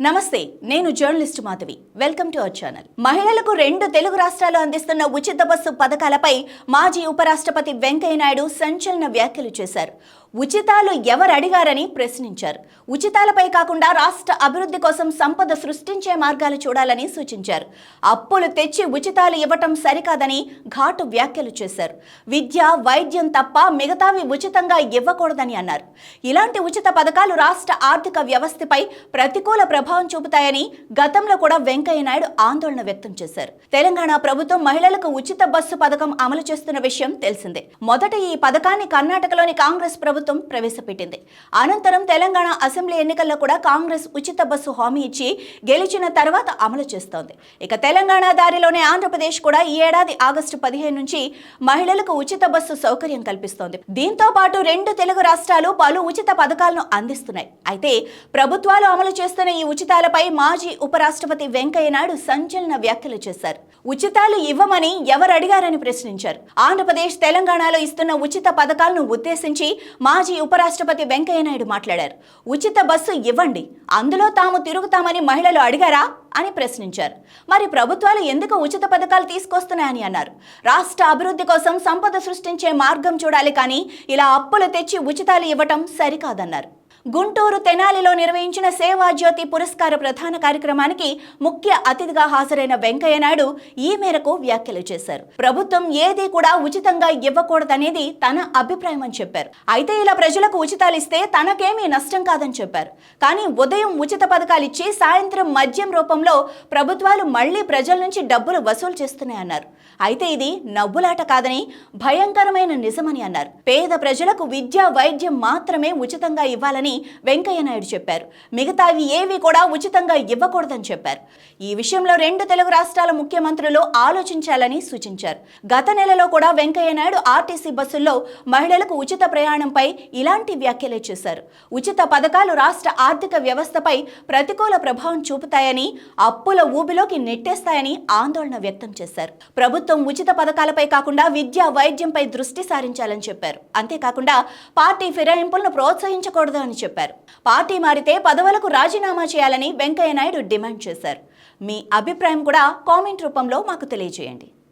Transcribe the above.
నమస్తే నేను journalist Madhavi. Welcome to our channel. మహిళలకు రెండు తెలుగు రాష్ట్రాలు అందిస్తున్న ఉచిత బస్సు పథకాలపై మాజీ ఉపరాష్ట్రపతి వెంకయ్య నాయుడు సంచలన వ్యాఖ్యలు చేశారు. ఉచితాలు ఎవరు అడిగారని ప్రశ్నించారు. ఉచితాలపై కాకుండా రాష్ట్ర అభివృద్ధి కోసం సంపద సృష్టించే మార్గాలు చూడాలని సూచించారు. అప్పులు తెచ్చి ఉచితాలు ఇవ్వటం సరికాదని ఘాటు వ్యాఖ్యలు చేశారు. విద్య వైద్యం తప్ప మిగతావి ఉచితంగా ఇవ్వకూడదని అన్నారు. ఇలాంటి ఉచిత పథకాలు రాష్ట్ర ఆర్థిక వ్యవస్థపై ప్రతికూల ప్రభావం చూపుతాయని గతంలో కూడా వెంకయ్య నాయుడు ఆందోళన వ్యక్తం చేశారు. తెలంగాణ ప్రభుత్వం మహిళలకు ఉచిత బస్సు పథకం అమలు చేస్తున్న విషయం తెలిసిందే. మొదట ఈ పథకాన్ని కర్ణాటకలోని కాంగ్రెస్ ప్రభుత్వం ప్రవేశపెట్టింది. అనంతరం తెలంగాణ అసెంబ్లీ ఎన్నికల్లో కూడా కాంగ్రెస్ ఉచిత బస్సు హామీ ఇచ్చి గెలిచిన తర్వాత అమలు చేస్తోంది. ఇక తెలంగాణ దారిలోనే ఆంధ్రప్రదేశ్ కూడా ఈ ఏడాది ఆగస్టు పదిహేను నుంచి మహిళలకు ఉచిత బస్సు సౌకర్యం కల్పిస్తోంది. దీంతో పాటు రెండు తెలుగు రాష్ట్రాలు పలు ఉచిత పథకాలను అందిస్తున్నాయి. అయితే ప్రభుత్వాలు అమలు చేస్తున్న ఈ ఉచితాలపై మాజీ ఉపరాష్ట్రపతి వెంకయ్య నాయుడు సంచలన వ్యాఖ్యలు చేశారు. ఉచితాలు ఇవ్వమని ఎవరు అడిగారని ప్రశ్నించారు. ఆంధ్రప్రదేశ్ తెలంగాణలో ఇస్తున్న ఉచిత పథకాలను ఉద్దేశించి మాజీ ఉపరాష్ట్రపతి వెంకయ్య నాయుడు మాట్లాడారు. ఉచిత బస్సు ఇవ్వండి అందులో తాము తిరుగుతామని మహిళలు అడిగారా అని ప్రశ్నించారు. మరి ప్రభుత్వాలు ఎందుకు ఉచిత పథకాలు తీసుకొస్తున్నాయని అన్నారు. రాష్ట్ర అభివృద్ధి కోసం సంపద సృష్టించే మార్గం చూడాలి కానీ ఇలా అప్పులు తెచ్చి ఉచితాలు ఇవ్వటం సరికాదన్నారు. గుంటూరు తెనాలిలో నిర్వహించిన సేవాజ్యోతి పురస్కార ప్రధాన కార్యక్రమానికి ముఖ్య అతిథిగా హాజరైన వెంకయ్య నాయుడు ఈ మేరకు వ్యాఖ్యలు చేశారు. ప్రభుత్వం ఏది కూడా ఉచితంగా ఇవ్వకూడదనేది తన అభిప్రాయం అని చెప్పారు. అయితే ఇలా ప్రజలకు ఉచితాలు ఇస్తే తనకేమీ నష్టం కాదని చెప్పారు. కానీ ఉదయం ఉచిత పథకాలు ఇచ్చి సాయంత్రం మద్యం రూపంలో ప్రభుత్వాలు మళ్ళీ ప్రజల నుంచి డబ్బులు వసూలు చేస్తున్నాయన్నారు. అయితే ఇది నవ్వులాట కాదని భయంకరమైన నిజమని అన్నారు. పేద ప్రజలకు విద్య వైద్యం మాత్రమే ఉచితంగా ఇవ్వాలని వెంకయ్య నాయుడు చెప్పారు. మిగతావి ఏవి కూడా ఉచితంగా ఇవ్వకూడదని చెప్పారు. ఈ విషయంలో రెండు తెలుగు రాష్ట్రాల ముఖ్యమంత్రులు ఆలోచించాలని సూచించారు. గత నెలలో కూడా వెంకయ్య నాయుడు ఆర్టీసీ బస్సుల్లో మహిళలకు ఉచిత ప్రయాణంపై ఇలాంటి వ్యాఖ్యలే చేశారు. ఉచిత పథకాలు రాష్ట్ర ఆర్థిక వ్యవస్థపై ప్రతికూల ప్రభావం చూపుతాయని అప్పుల ఊబిలోకి నెట్టేస్తాయని ఆందోళన వ్యక్తం చేశారు. ప్రభుత్వం ఉచిత పథకాలపై కాకుండా విద్య వైద్యంపై దృష్టి సారించాలని చెప్పారు. అంతేకాకుండా పార్టీ ఫిరాయింపులను ప్రోత్సహించకూడదు అని చెప్పారు. పార్టీ మారితే పదవులకు రాజీనామా చేయాలని వెంకయ్య నాయుడు డిమాండ్ చేశారు. మీ అభిప్రాయం కూడా కామెంట్ రూపంలో మాకు తెలియజేయండి.